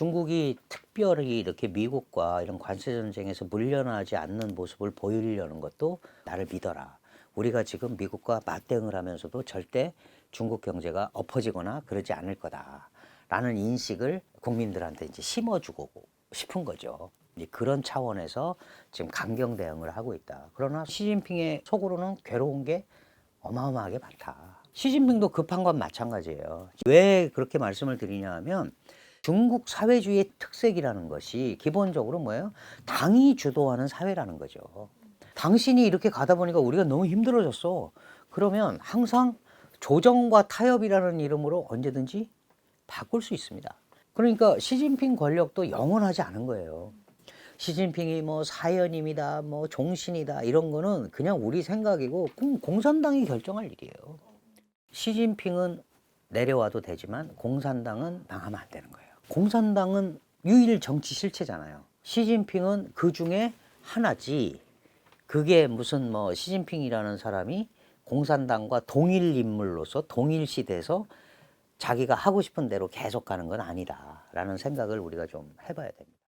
중국이 특별히 이렇게 미국과 이런 관세 전쟁에서 물려나지 않는 모습을 보이려는 것도 나를 믿어라. 우리가 지금 미국과 맞대응을 하면서도 절대 중국 경제가 엎어지거나 그러지 않을 거다라는 인식을 국민들한테 이제 심어주고 싶은 거죠. 그런 차원에서 지금 강경 대응을 하고 있다. 그러나 시진핑의 속으로는 괴로운 게 어마어마하게 많다. 시진핑도 급한 건 마찬가지예요. 왜 그렇게 말씀을 드리냐 하면 중국 사회주의의 특색이라는 것이 기본적으로 뭐예요? 당이 주도하는 사회라는 거죠. 당신이 이렇게 가다 보니까 우리가 너무 힘들어졌어. 그러면 항상 조정과 타협이라는 이름으로 언제든지 바꿀 수 있습니다. 그러니까 시진핑 권력도 영원하지 않은 거예요. 시진핑이 뭐 사연임이다, 뭐 종신이다 이런 거는 그냥 우리 생각이고 공산당이 결정할 일이에요. 시진핑은 내려와도 되지만 공산당은 망하면 안 되는 거예요. 공산당은 유일 정치 실체잖아요. 시진핑은 그 중에 하나지. 그게 무슨 뭐 시진핑이라는 사람이 공산당과 동일 인물로서 동일 시대에서 자기가 하고 싶은 대로 계속 가는 건 아니다라는 생각을 우리가 좀 해봐야 됩니다.